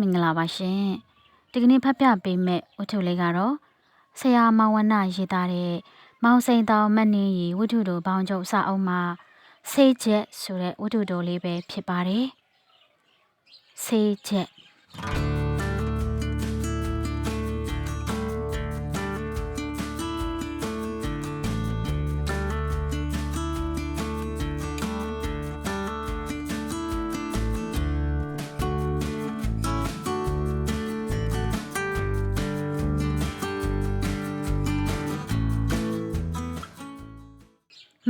မင်္ဂလာပါရှင်ဒီကနေ့ဖတ်ပြပေးမယ့်ဝတ္ထုလေးကတော့ဆရာမောင်ဝနရေးသားတဲ့မောင်စိန်တောင်မတ်နင်းရီဝတ္ထုတော်ဘောင်းချုပ်စာအုပ်မှာဆေးချက်ဆိုတဲ့ဝတ္ထုတော်လေးပဲဖြစ်ပါတယ်ဆေးချက်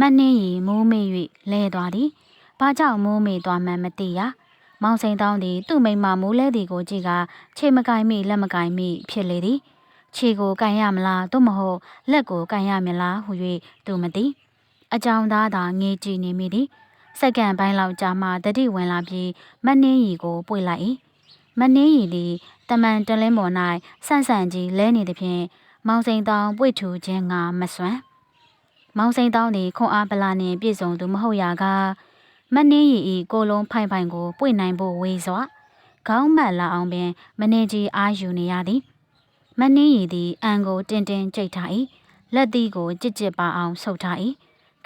မတ်နှင်းရီမိုးမေ့၍လဲသွားသည်။ဘာကြောင့်မိုးမေ့သွားမှန်းမသိရ။မောင်စိန်တောင်းသည်သူ့မိမမိုးလဲသည်ကိုကြည့်ကခြေမကင်မိလက်မကင်မိဖြစ်လေသည်။ခြေကိုကန်ရမလားသို့မဟုတ်လက်ကိုကန်ရမလားဟု၍သူမသိ။အကြောင်းသားသာငေးကြည့်နေမိသည်။စက္ကန့်ပိုင်းလောက်ကြာမှတတိဝင်လာပြီးမတ်နှင်းရီကိုပွေလိုက်၏။မတ်နှင်းရီသည်တမန်တလင်းပေါ်၌ဆန့်ဆန့်ကြီးလဲနေသည်ဖြင့်မောင်စိန်တောင်းပွေထူခြင်းငါမစွမ်း။ မောင်စိန်တောင်းသည်ခွန်အားပလာနှင့်ပြည့်စုံသူမဟုတ်ရာကမနှင်းရီဤကိုလုံးဖိုင်ဖိုင်ကိုပွင့်နိုင်ဖို့ဝေစွာခေါင်းမက်လာအောင်ပင်မနေကြီးအားယူနေရသည်မနှင်းရီသည်အံကိုတင်းတင်းကြိတ်ထား၏လက်သီးကိုကြစ်ကြစ်ပါအောင်ဆုပ်ထား၏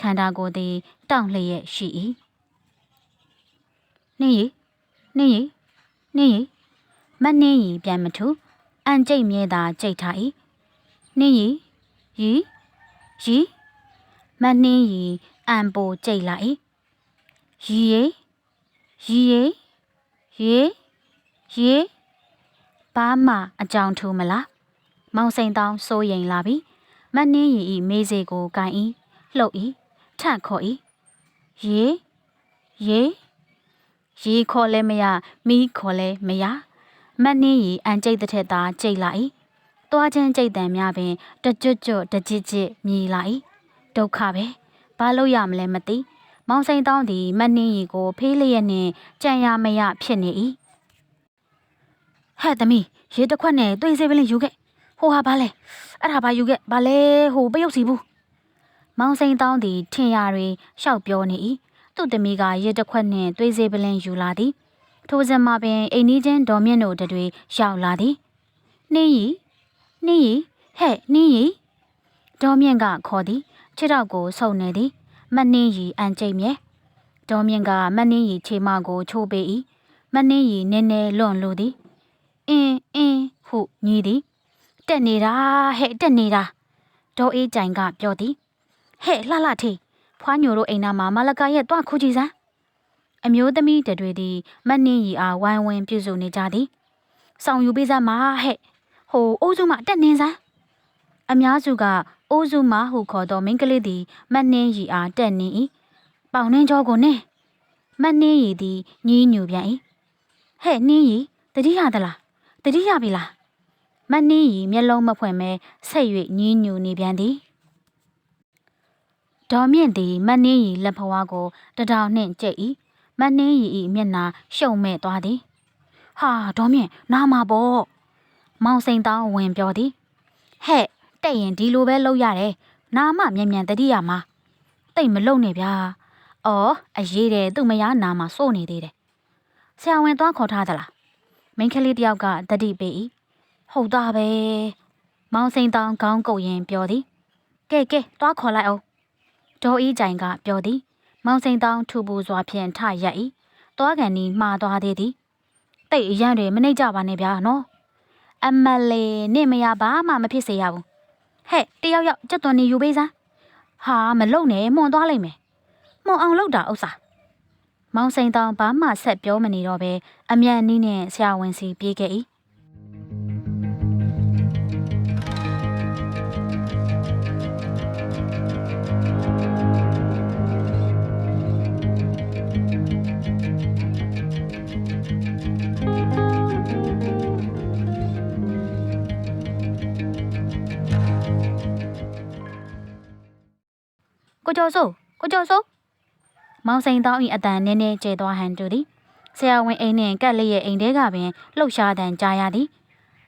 ခန္ဓာကိုယ်သည်တောင့်လျက်ရှိ၏နှင်းရီနှင်းရီနှင်းရီမနှင်းရီပြန်မထူအံကြိတ်မြဲသာကြိတ်ထား၏နှင်းရီရီရီ မနှင်းရီအံပိုကြိတ်လိုက်ရီရီရီရီရီရီဘာမှအကြောင်းထူမလားမောင်စိန်တောင်းစိုးရိမ်လာပြီမနှင်းရီဤမေးစေကိုကန်ဤလှုပ်ဤထန့်ခေါ်ဤရီရီရီခေါ်လဲမရမီးခေါ်လဲမရမနှင်းရီအံကြိတ်တဲ့ထက်သာကြိတ်လိုက်သွားချင်းကြိတ်တံများပင်တကြွကြွတကြစ်ကြစ်မြည်လိုက် ဒုက္ခပဲဘာလို့ရမလဲမသိမောင်စိန်တောင်းသည်မနှင်းရီကိုဖေးလျက်နှင့်ကြံရမရဖြစ်နေ၏ဟဲ့သမီးရေတစ်ခွက်နဲ့တွေ့စေပလင်ယူခဲ့ဟိုဟာဘာလဲအဲ့ဒါဘာယူခဲ့ဘာလဲဟိုပရုပ်စီဘူးမောင်စိန်တောင်းသည်ထင်ရတွင်ရှောက်ပြောနေ၏သူ့သမီးကရေတစ်ခွက်နှင့်တွေ့စေပလင်ယူလာသည်ထိုစံမှာပင်အိမ်နီးချင်းဒေါ်မြင့်တို့တတွေရောက်လာသည်နှင်းရီနှင်းရီဟဲ့နှင်းရီဒေါ်မြင့်ကခေါ်သည် ခြေထောက်ကိုဆုပ်နေသည်မနှင်းရီအန်ကျိတ်မြဲဒေါ်မြင့်ကမနှင်းရီခြေမကိုချိုးပေး၏မနှင်းရီနည်းနည်းလွန်လိုသည်အင်းအင်းဟုညီးသည်တက်နေတာဟဲ့တက်နေတာဒေါ်အေးကြိုင်ကပြောသည်ဟဲ့လှလှထေးဖွားညိုတို့အိမ်နာမှာမလကရဲ့တွားခူးကြည့်စမ်းအမျိုးသမီးတတွေသည်မနှင်းရီအားဝိုင်းဝန်းပြုစုနေကြသည်ဆောင်ယူပေးစမ်းပါဟဲ့ဟိုအိုးစုမတက်နေစမ်းအများစုက အိုးစုမဟုခေါ်သောမိန်းကလေးသည်မတ်နှင်းရီအားတက်နေ၏ပေါင်နှင်းကြောကိုနှင်းမတ်နှင်းရီသည်ညည်းညူပြန်၏ဟဲ့နှင်းရီတတိယသလားတတိယပြီလားမတ်နှင်းရီမျက်လုံးမဖွင့်မဲဆက်၍ညည်းညူနေပြန်သည်ဒေါ်မြင့်သည်မတ်နှင်းရီလက်ဖွားကိုတထောင်နှင့်ကြိတ်၏မတ်နှင်းရီ၏မျက်နှာရှုံမဲ့သွားသည်ဟာဒေါ်မြင့်နားမှာပေါ့မောင်စိန်တောင်းဝင်ပြောသည်ဟဲ့ တဲ့ရင်ဒီလိုပဲလုပ်ရတယ်နာမမြန်မြန်တတိယမှာတိတ်မလုံနဲ့ဗျာအော်အရေးတယ်သူ့မယားနာမှာစိုးနေသေးတယ်ဆရာဝန်သွားခေါ်ထားသလားမိန်းကလေးတယောက်ကတတိပေး၏ဟုတ်သားပဲမောင်စိန်တောင်ခေါင်းကုပ်ရင်ပြောသည်ကဲကဲသွားခေါ်လိုက်အောင်ဒေါ်ဤကြိုင်ကပြောသည်မောင်စိန်တောင်ထူပူစွာဖြင့်ထရက်၏သွားကန်ဒီမှားသွားသေးသည်တိတ်အရန်တွေမနှိမ့်ကြပါနဲ့ဗျာနော်အမလေးနင့်မရဘာမှမဖြစ်စေရဘူး ဟဲ့တယောက်ယောက်ကြက်သွန်နေယူပေးစမ်းဟာမလုံနဲ့မှုန်သွားလိမ့်မယ်မှုန်အောင်လုပ်တာဥစ္စာမောင်စိန်တောင်ဘာမှဆက်ပြောမနေတော့ပဲအမြန်နီးနဲ့ဆရာဝန်စီပြေးခဲ့၏ ကိုကျော်စိုးကိုကျော်စိုးမောင်စိန်တောင်း၏အတန်နည်းနည်းကျဲသွားဟန်တူသည်ဆရာဝန်အိမ်နှင့်ကက်လေးရဲ့အိမ်ထဲကပင်လှုပ်ရှားတန်ကြားရသည်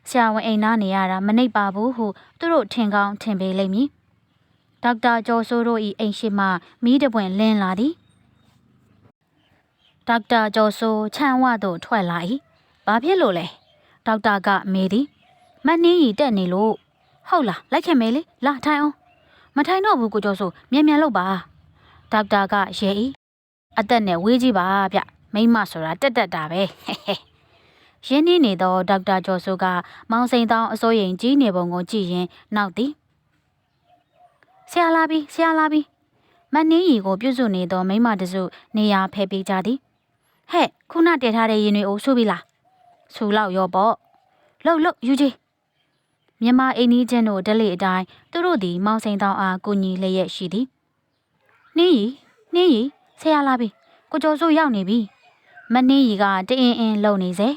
ဆရာဝန်အိမ်နားနေရတာမနှိပ်ပါဘူးဟုသူတို့ထင်ကောင်းထင်ပေလိမ့်မည်ဒေါက်တာကျော်စိုးတို့၏အိမ်ရှိမှမီးတပွင့်လင်းလာသည်ဒေါက်တာကျော်စိုးခြံဝသို့ထွက်လာ၏ဘာဖြစ်လို့လဲဒေါက်တာကမေးသည်မနှင်းရီတက်နေလို့ဟုတ်လားလိုက်ခင်မေးလေလာထိုင်အောင် မထိုင်တော့ဘူးကိုကျော်ဆိုမြန်မြန်လုပ်ပါဒေါက်တာကရဲဤအသက်နဲ့ဝေးကြီးပါဗျမိမဆိုတာတက်တက်တာပဲဟဲ့ဟဲ့ရင်းနှီးနေသောဒေါက်တာကျော်ဆိုကမောင်စိန်တောင်းအစိုးရင်ကြီးနေပုံကိုကြည့်ရင်နောက်သည်ဆရာလာပြီဆရာလာပြီမနှင်းရီကိုပြုစုနေသောမိမတစုနေရာဖယ်ပေးကြသည်ဟဲ့ခုနတည်ထားတဲ့ရင်တွေအိုးဆိုးပြီလားဆူလောက်ရောပေါ့လှုပ်လှုပ်ယူကြီး မြန်မာအိမ်ကြီးချင်းတို့ဒလိအတိုင်းသူတို့သည်မောင်စိန်တောင်းအားကူညီလျက်ရှိသည်နှင်းရီနှင်းရီဆရာလာပြီကိုကျော်စိုးရောက်နေပြီမနှင်းရီကတအင်းအင်းလုံနေစေ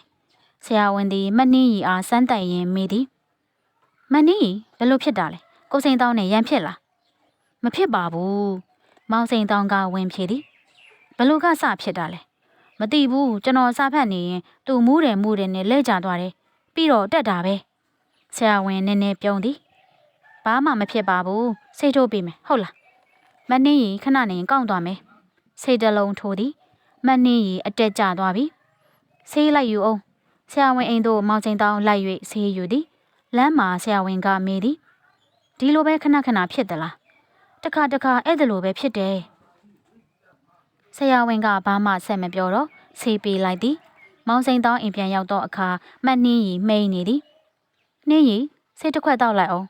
ဆရာဝန်သည်မနှင်းရီအားစမ်းတိုင်ရင်မေးသည်မနှင်းရီဘယ်လိုဖြစ်တာလဲကိုစိန်တောင်းနဲ့ရန်ဖြစ်လားမဖြစ်ပါဘူးမောင်စိန်တောင်းကဝင်ဖြေသည်ဘယ်လိုကစဖြစ်တာလဲမသိဘူးကျွန်တော်စာဖတ်နေရင်သူ့မူးတယ်မူးတယ်နဲ့လဲကျသွားတယ်ပြီးတော့တက်တာပဲ ဆရာဝန်နည်းနည်းပြုံးသည်ဘာမှမဖြစ်ပါဘူးစိတ်ထုတ်ပြီမယ်ဟုတ်လားမနှင်းရီခဏနေကောက်သွားမယ်စိတ်တလုံးထိုးသည်မနှင်းရီအတက်ကျသွားပြီဆေးလိုက်ယူအောင်ဆရာဝန်အိမ်သို့မောင်ချိန်တောင်းလိုက်၍ဆေးယူသည်လမ်းမှာဆရာဝန်ကမေးသည်ဒီလိုပဲခဏခဏဖြစ်သလားတခါတခါအဲ့ဒါလိုပဲဖြစ်တယ်ဆရာဝန်ကဘာမှဆက်မပြောတော့ဆေးပေးလိုက်သည်မောင်စိန်တောင်းအိမ်ပြန်ရောက်တော့အခါမတ်နှင်းရီမိန်နေသည် နှင်းရီစိတ်တစ်ခွက်တောက်လိုက်အောင်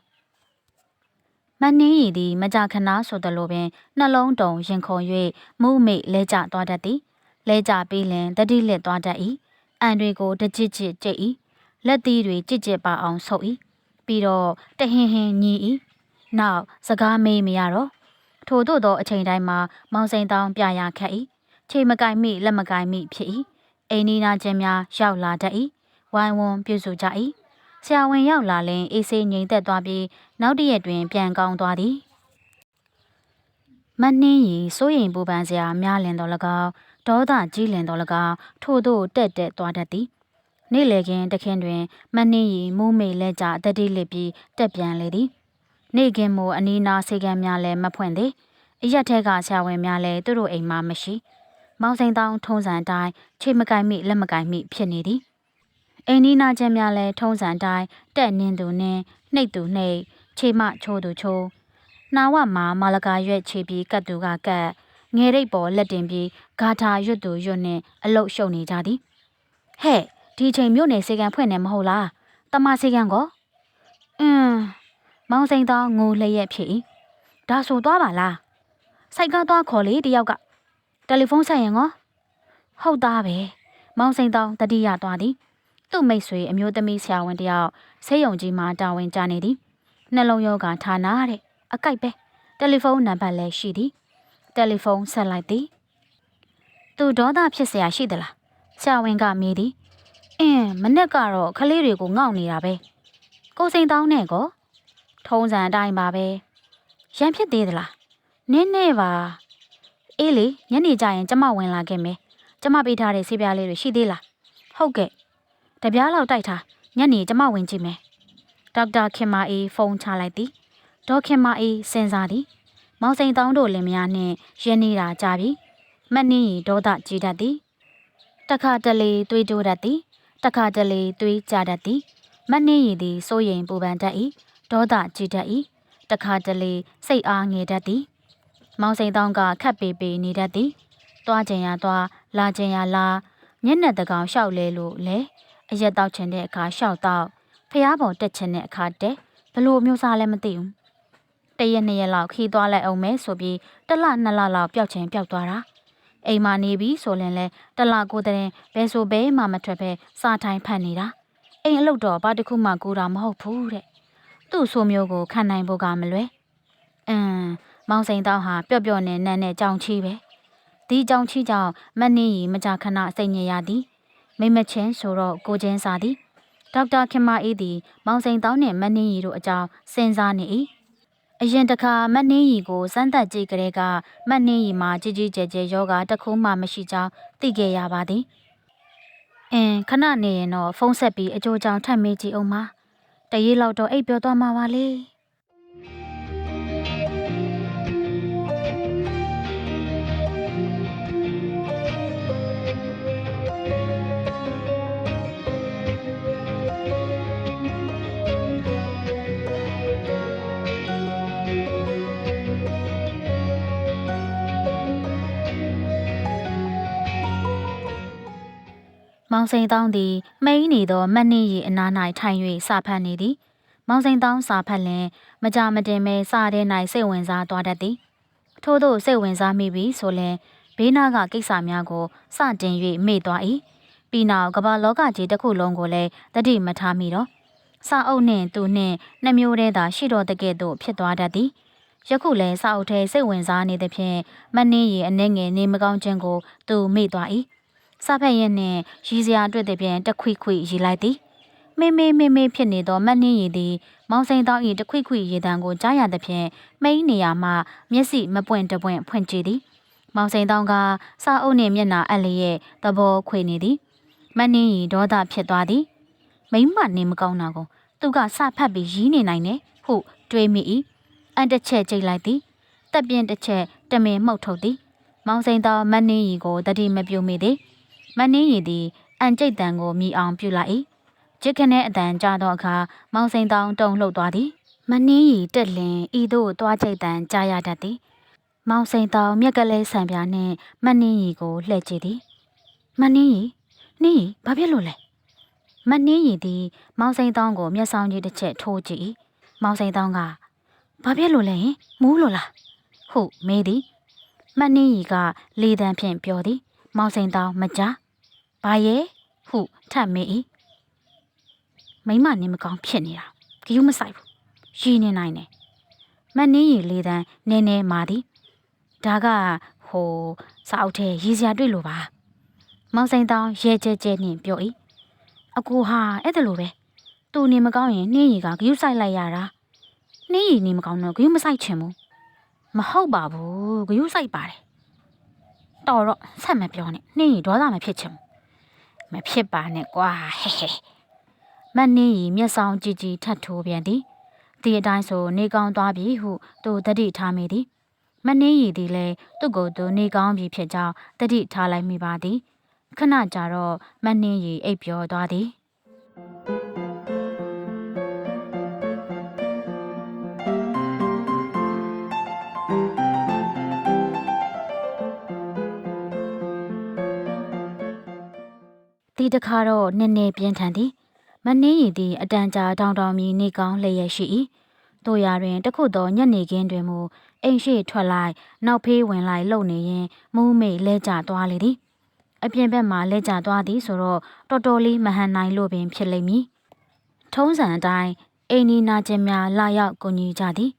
မတ်နှင်းရီသည်မကြခဏဆိုသလိုပင်နှလုံးတုံရင်ခုန်၍မူးမိတ်လဲကျသွားတတ်သည်လဲကျပြီးလင်တတိလက်သွားတတ်၏အန်တွေကိုတကြစ်ကြစ်ကြိတ်၏လက်သီးတွေကြစ်ကြစ်ပါအောင်ဆုပ်၏ပြီးတော့တဟင်ဟင်ညီ၏နောက်စကားမေးမရတော့ထို့သို့သောအချိန်တိုင်းမှာမောင်စိန်တောင်းပြရခက်၏ချိန်မကင်မိလက်မကင်မိဖြစ်၏အိမ်နီးနားချင်းများရောက်လာတတ်၏ဝိုင်းဝန်းပြုစုကြ၏ ဆရာဝန်ရောက်လာလင်အေးဆေးငြိမ်သက်သွားပြီးနောက်တရက်တွင်ပြန်ကောင်းသွားသည်မနှင်းရီစိုးရိမ်ပူပန်စရာများလင်တော်၎င်းဒေါသကြီးလင်တော်၎င်းထို့သို့တက်တက်သွားတတ်သည်နေ့လေခင်တခင်တွင် မနှင်းရီမူးမိလဲကြတတိလစ်ပြီးတက်ပြန်လေသည်နေ့ခင်မူအနီးနားစေကံများလည်းမဖွင့်သေးအရက်ထဲကဆရာဝန်များလည်းသူတို့အိမ်မှာမရှိ မောင်စိန်တောင်းထုံးစံအတိုင်းခြေမကင်မိလက်မကင်မိဖြစ်နေသည် အိမ်နီးနားချင်းများလည်းထုံးစံအတိုင်းတက်နင်းသူနင်းနှိပ်သူနှိပ်ခြေမချိုးသူချိုးနှာဝမှာမာလကာရွက်ခြေပြီးကတ်သူကကတ်ငယ်ရိပ်ပေါ်လက်တင်ပြီးဂါထာရွတ်သူရွတ်နဲ့အလုတ်ရှုံနေကြသည်ဟဲ့ဒီချိန်မြို့နယ်စေကံဖွင့်နေမဟုတ်လားတမစေကံကောအင်းမောင်စိန်သားငိုလျက်ဖြစ်၏ဒါဆိုသွားပါလားစိုက်ကားသွားခေါ်လေတယောက်ကတယ်လီဖုန်းဆက်ရင်ကောဟုတ်သားပဲမောင်စိန်တောင်းတတိယသွားသည် သူ့မိတ်ဆွေအမျိုးသမီးဆရာဝန်တယောက်ဆေးရုံကြီးမှာတာဝန်ကျနေသည်နှလုံးရောဂါဌာနတဲ့အကိုက်ပဲတယ်လီဖုန်းနံပါတ်လည်းရှိသည်တယ်လီဖုန်းဆက်လိုက်သည်သူဒေါသဖြစ်เสียရှိသလားဆရာဝန်ကမေးသည်အင်းမနေ့ကတော့ခလေးတွေကိုငေါ့နေတာပဲကိုစိန်တောင်းနဲ့ကောထုံးစံအတိုင်းပါပဲရန်ဖြစ်သေးသလားနင်းနေပါအေးလေညနေကျရင်ကျမဝင်လာခဲ့မယ်ကျမပေးထားတဲ့ဆေးပြားလေးတွေရှိသေးလားဟုတ်ကဲ့ တပြားလောက်တိုက်ထားညနေကျမဝင်ကြည့်မယ်ဒေါက်တာခင်မာအေးဖုန်းချလိုက်သည်ဒေါက်ခင်မာအေးစဉ်းစားသည်မောင်စိန်တောင်းတို့လင်မယားနှင့်ရင်းနေတာကြပြီမနှင်းရီဒေါသကြီးတတ်သည်တခါတလေသွေးတိုးတတ်သည်တခါတလေသွေးကြတတ်သည်မနှင်းရီသည်စိုးရိမ်ပူပန်တတ်၏ဒေါသကြီးတတ်၏တခါတလေစိတ်အားငယ်တတ်သည်မောင်စိန်တောင်းကခတ်ပေပေနေတတ်သည်သွားကြင်ရသွားလာကြင်ရလာညက်နဲ့တကောင်ရှောက်လဲလို့လဲ အရက်တောက်ချင်တဲ့အခါရှောက်တော့ဖျားပေါ်တက်ချင်တဲ့အခါတက်ဘလို့မျိုးစားလဲမသိဘူးတရက်နှစ်ရက်လောက်ခီးသွားလိုက်အောင်မဲဆိုပြီးတလနှစ်လလောက်ပျောက်ချင်ပျောက်သွားတာအိမ်မှာနေပြီးဆိုရင်လဲတလကိုတဲ့ဘယ်ဆိုဘဲမှမထွက်ပဲစားထိုင်ဖတ်နေတာအိမ်အလုပ်တော့ဘာတစ်ခုမှကူတာမဟုတ်ဘူးတဲ့သူ့ဆိုမျိုးကိုခံနိုင်ဖို့ကမလွယ်အင်းမောင်စိန်တောင်းဟာပျော့ပျော့နဲ့နန်းနဲ့ကြောင်ချီပဲဒီကြောင်ချီကြောင့်မနှင်းရီမကြခဏစိတ်ညစ်ရသည် မိမချင်းဆိုတော့ကိုချင်းစာသည်ဒေါက်တာခင်မအေးသည်မောင်စိန်တောင်းနှင့်မနှင်းရီတို့အကြောင်းစဉ်းစားနေ၏အရင်တခါမနှင်းရီကိုစမ်းသပ်ကြည့်ကြတဲ့ကမနှင်းရီမှာကြီးကြီးကျယ်ကျယ်ယောဂတစ်ခုမှမရှိကြောင်းသိခဲ့ရပါသည်အင်းခဏနေရင်တော့ဖုန်းဆက်ပြီးအကျိုးကြောင့်ထပ်မေးကြည့်အောင်ပါတရေလောက်တော့အိပ်ပြောသွားမှာပါလေ င်စိန်တောင်းသည်မိန်နေသောမတ်နှင်းရီအနား၌ထိုင်၍စာဖတ်နေသည် မောင်စိန်တောင်းစာဖတ်လင်မကြမတင်မဲစာထဲ၌စိတ်ဝင်စားသွားတတ်သည်ထို့သောစိတ်ဝင်စားမိပြီဆိုလင်ဘေးနာကကိစ္စများကိုစတင်၍မေ့သွား၏ပြီးနောက်ကမ္ဘာလောကကြီးတစ်ခုလုံးကိုလည်းတတိမထားမိတော့စာအုပ်နှင့်သူနှင့်နှမျိုးတည်းသာရှိတော်တကဲ့သို့ဖြစ်သွားတတ်သည်ယခုလည်းစာအုပ်ထဲစိတ်ဝင်စားနေသဖြင့်မနှင်းရီအနှဲငယ်နေမကောင်းခြင်းကိုသူမေ့သွား၏ စာဖက်ရဲ့နှင့်ရီစရာအတွက်တည်းဖြင့်တခွိခွိရီလိုက်သည်မေမေမေမေဖြစ်နေသောမနှင်းရီသည်မောင်စိန်တောင်း၏တခွိခွိရေတံကိုကြားရသဖြင့်မိန်နေရမှမျက်စိမပွင့်တပွင့်ဖွင့်ကြည့်သည်မောင်စိန်တောင်းကစာအုပ်နှင့်မျက်နှာအပ်လျက်သဘောခွေနေသည်မနှင်းရီဒေါသဖြစ်သွားသည်မိမနေမကောင်းတာကိုသူကစဖတ်ပြီးရီးနေနိုင်တယ်ဟုတွေးမိ၏အန်တစ်ချက်ကြိတ်လိုက်သည်တက်ပြင်းတစ်ချက်တမင်မှုတ်ထုတ်သည် မောင်စိန်တောင်းမနှင်းရီကိုတတိမပြုံမိသည် မနှင်းရီသည်အန်ကျိတ်တန်ကိုမြည်အောင်ပြုလိုက်၏ချစ်ခနဲ့အတန်ကြသောအခါမောင်စိန်တောင်းတုံလှုပ်သွားသည်မနှင်းရီတက်လင်ဤသို့သွားကျိတ်တန်ကြားရတတ်သည်မောင်စိန်တောင်မြက်ကလေးဆံပြားနဲ့မနှင်းရီကိုလှည့်ကြည့်သည်မနှင်းရီနှင်းရီဘာဖြစ်လို့လဲမနှင်းရီသည် မောင်စိန်တောင်ကိုမျက်စောင်းကြီးတစ်ချက်ထိုးကြည့်၏မောင်စိန်တောင်ကဘာဖြစ်လို့လဲဟင်မူးလို့လားဟုတ်မေးသည်မနှင်းရီကလေတံဖြင့်ပြောသည် မောင်စိန်တောင်မကြား ဘာရဲ့ဟုထပ်မေး၏မိမနေမကောင်းဖြစ်နေတာဂယုမဆိုင်ဘူးရင်းနေနိုင်တယ်မနှင်းရီလေတံနည်းနည်းမာသည်ဒါကဟိုစာအုပ်ထဲရည်စရာတွေ့လို့ပါမောင်စိန်တောင်းရဲကြဲကြဲနှင့်ပြော၏အကူဟာအဲ့ဒါလိုပဲသူနေမကောင်းရင်နှင်းရီကဂယုဆိုင်လိုက်ရတာနှင်းရီနေမကောင်းတော့ဂယုမဆိုင်ချင်ဘူးမဟုတ်ပါဘူးဂယုဆိုင်ပါတယ်တော်တော့ဆက်မပြောနဲ့နှင်းရီဒေါသမဖြစ်ချင်ဘူး မဖြစ်ပါနဲ့ကွာဟဲ့ဟဲ့မနှင်းရီမျက်စောင်းကြည်ကြည်ထတ်ထိုးပြန်သည်ဒီအတိုင်းဆိုနေကောင်းသွားပြီဟုသူတတိထားမိသည်မနှင်းရည်သည်လည်းသူ့ကိုယ်သူနေကောင်းပြီဖြစ်ကြောင်းတတိထားလိုက်မိပါသည်ခဏကြာတော့မနှင်းရည်အိပ်ပျော်သွားသည် ဒီတခါတော့နည်းနည်းပြင်းထန်သည်မနှင်းရည်သည်အတန်ကြာတောင်တောင်မြည်နေကောင်းလျက်ရှိ၏တို့ရာတွင်တခုသောညနေခင်းတွင်မူအိမ်ရှိထွက်လိုက်နောက်ဖေးဝင်လိုက်လှုပ်နေရင်မူးမေလဲကျသွားလေသည်အပြင်ဘက်မှလဲကျသွားသည်ဆိုတော့တော်တော်လေးမဟန်နိုင်လို့ပင်ဖြစ်လိမ့်မည်ထုံးစံအတိုင်းအိမ်နီနာချင်းများလာရောက်ကူညီကြသည်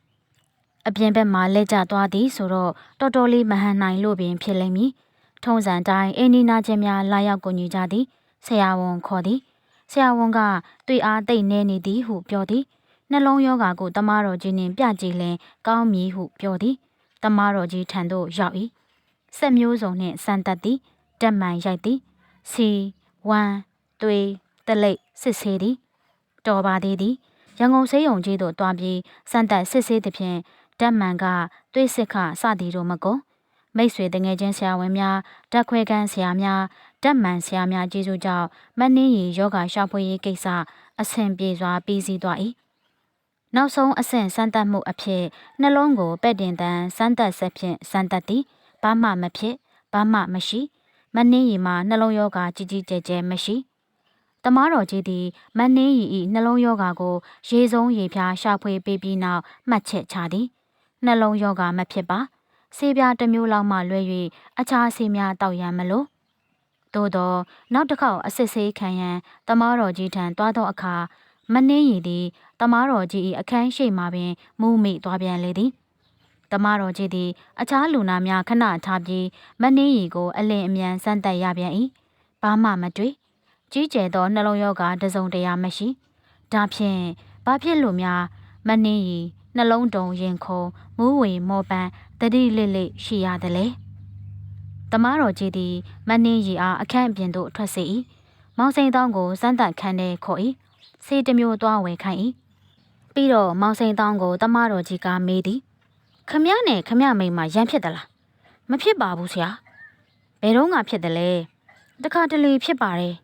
အပြင်ဘက်မှလဲကျသွားသည်ဆိုတော့တော်တော်လေးမဟန်နိုင်လို့ပင်ဖြစ်လိမ့်မည်ထုံးစံတိုင်းအိမ်နီနာချင်းများလာရောက်ကူညီကြသည် ဆရာဝန်ခေါ်သည်ဆရာဝန်ကတွေ့အားသိမ့်နေနေသည်ဟုပြောသည်နှလုံးယောဂါကိုတမားတော်ကြီးနှင့်ပြကြည်လင်ကောင်းမည်ဟုပြောသည်တမားတော်ကြီးထံသို့ရောက်၏ဆက်မျိုးစုံနှင့်စံတက်သည်တက်မှန်ရိုက်သည်စီဝမ်သွေးတလိပ်စစ်ဆေးသည်တော်ပါသေးသည်ရန်ကုန်စေးရုံကြီးသို့တွားပြီးစံတက်စစ်ဆေးသည်ဖြင့်တက်မှန်ကသွေးစစ်ခစသည်တို့မကုန် မိတ်ဆွေတငယ်ချင်းဆရာဝန်များဓာတ်ခွဲခန်းဆရာများဓာတ်မှန်ဆရာများကျေးဇူးကြောင့်မနှင်းရီယောဂရှာဖွေရေးကိစ္စအဆင်ပြေစွာပြီးစီးသွား၏နောက်ဆုံးအဆင့်စမ်းသပ်မှုအဖြစ်နှလုံးကိုပဲ့တင်တန်းစမ်းသပ်ဆက်ဖြင့်စမ်းသပ်သည်ဘာမှမဖြစ်ဘာမှမရှိမနှင်းရီမှာနှလုံးယောဂကြီးကြီးကျယ်ကျယ်မရှိတမားတော်ကြီးသည်မနှင်းရီ၏နှလုံးယောဂကို ရေဆုံးရေဖြားရှာဖွေပေးပြီးနောက်မှတ်ချက်ချသည်နှလုံးယောဂမဖြစ်ပါ ဆေးပြားတစ်မျိုးလောက်မှလွဲ၍အခြားဆေးများတောက်ရန်မလို့သို့သောနောက်တစ်ခေါက်အစစ်ဆေးခံရန်တမားတော်ကြီးထံတွားသောအခါမနှင်းရည်သည်တမားတော်ကြီး၏အခန်းရှိမှပင်မူးမိသွားပြန်လေသည်တမားတော်ကြီးသည်အခြားလူနာများခဏထားပြီးမနှင်းရည်ကိုအလင်းအမြန်စမ်းသပ်ရပြန်၏ဘာမှမတွေ့ကြီးကျယ်သောနှလုံးရောဂါတစုံတရာမရှိဒါဖြင့်ဘာဖြစ်လို့များမနှင်းရည် နှလုံးတုံရင်ခုံမူးဝေမောပန်းတတိလစ်လစ်ရှိရသလဲတမားတော်ကြီးသည်မနှင်းရည်အားအခန့်အပြင်သို့ထွက်စေ၏မောင်စိန်တောင်းကိုစမ်းသပ်ခန်းထဲခေါ်၏ဆေးတစ်မျိုးသွားဝယ်ခိုင်း၏ပြီးတော့မောင်စိန်တောင်းကိုတမတော်ကြီးကမေးသည်ခမရနဲ့ခမရမိန်မရမ်းဖြစ်သလားမဖြစ်ပါဘူးဆရာဘယ်တော့မှဖြစ်တယ်လဲတခါတလေဖြစ်ပါတယ်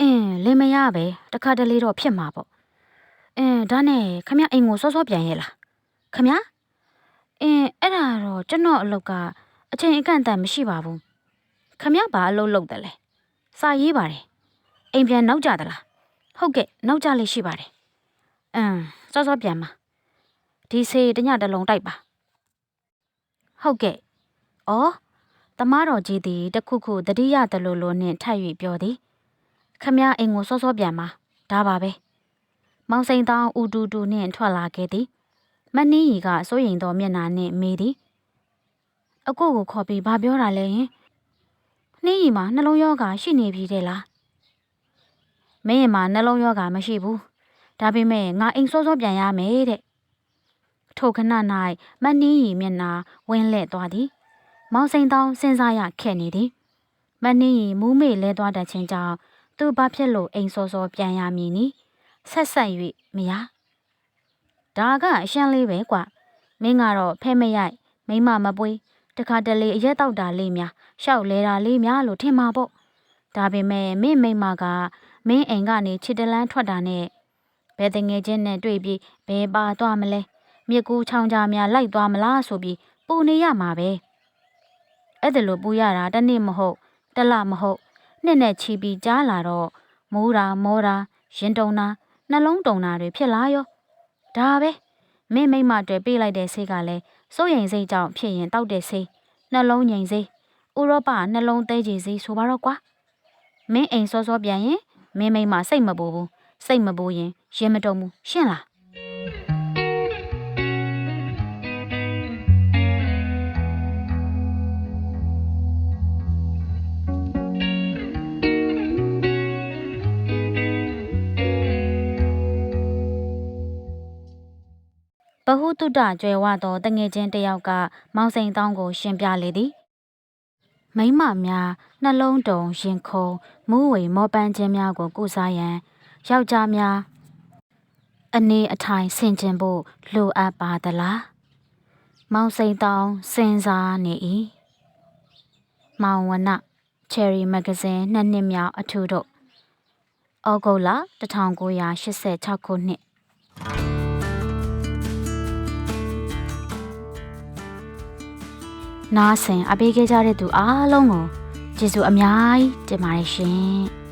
အင်းလင်မရပဲတခါတလေတော့ဖြစ်မှာပေါ့ အင်းဒါနဲ့ခမရအိမ်ကိုစောစောပြန်ရဲ့လားခမရအင်းအဲ့ဒါတော့ကျွန်တော်အလုပ်ကအချိန်အကန့်အသတ်မရှိပါဘူးခမရဘာအလုပ်လုပ်တယ်လဲစာရေးပါတယ်အိမ်ပြန်နောက်ကြသလားဟုတ်ကဲ့နောက်ကြလေးရှိပါတယ်အင်းစောစောပြန်ပါဒီဆေးတစ်ညတစ်လုံးတိုက်ပါဟုတ်ကဲ့ဩတမားတော်ကြီးသည်တခုခုတတိယတလူလိုနှင့်ထပ်၍ပြောသည်ခမည်းအိမ်ကိုစောစောပြန်ပါဒါပါပဲ မောင်စိန်တောင်ဦးတူတူနှင့်ထွက်လာခဲ့သည်မနှင်းရီကစိုးရိမ်သောမျက်နှာနှင့်မေးသည်အကိုကိုခေါ်ပြီးဘာပြောတာလဲဟင်နှင်းရီမှာနှလုံးရောဂါရှိနေပြီတဲ့လားမင်းရင်မှာနှလုံးရောဂါမရှိဘူးဒါပေမဲ့ငါအိမ်စောစောပြန်ရမယ်တဲ့ထိုခဏ၌မနှင်းရီမျက်နှာဝင်းလဲ့သွားသည်မောင်စိန်တောင်းစဉ်းစားရခက်နေသည်မနှင်းရီမူးမေလဲသွားတတ်ခြင်းကြောင့်သူဘာဖြစ်လို့အိမ်စောစောပြန်ရမည်နီ ဆက်ဆက်၍မရဒါကအရှမ်းလေးပဲကွမင်းကတော့ဖဲမရိုက်မိမမပွေးတခါတလေအရက်တောက်တာလေးများရှောက်လဲတာလေးများလို့ထင်မှာပေါ့ဒါပေမဲ့မင်းမိမကမင်းအိမ်ကနေခြေတလန်းထွက်တာနဲ့ဘယ်တငယ်ချင်းနဲ့တွေ့ပြီးဘယ်ပါသွားမလဲမြစ်ကူးချောင်းကြားများလိုက်သွားမလားဆိုပြီးပူနေရမှာပဲအဲ့ဒါလို့ပူရတာတစ်နေ့မဟုတ်တစ်လမဟုတ်နှစ်နဲ့ချီပြီးကြားလာတော့မိုးတာမောတာရင်တုံတာ နှလုံးတုံတာတွေဖြစ်လာရောဒါပဲမင်းမိမတွေပေးလိုက်တဲ့ဆေးကလည်းစိုးရိမ်စိတ်ကြောင့်ဖြစ်ရင်တောက်တဲ့ဆေးနှလုံးငိမ်ဆေးဥရောပနှလုံးသေးကြီးဆေးဆိုပါတော့ကွာမင်းအိမ်စောစောပြန်ရင်မင်းမိမစိတ်မပူဘူးစိတ်မပူရင်ရင်မတုံဘူးရှင်းလား ဟုတုတကျွယ်ဝသောတငယ်ချင်းတစ်ယောက်ကမောင်စိန်တောင်းကို ရှင်းပြလေသည်မိမများနှလုံးတုံရင်ခုန်မူးဝေမောပန်းခြင်းများကိုကုစားရန်ယောက်ျားများအနေအထိုင်ဆင်ခြင်ဖို့လိုအပ်ပါသလားမောင်စိန်တောင်းစဉ်းစားနေ၏မောင်ဝန Cherry Magazine နှစ်နှစ်မြောက်အထူးတို့ဩဂုတ်လ1986ခုနှစ် နားဆင်အပေးခဲ့ကြတဲ့သူအားလုံးကိုကျေးဇူးအများကြီးတင်ပါတယ်ရှင်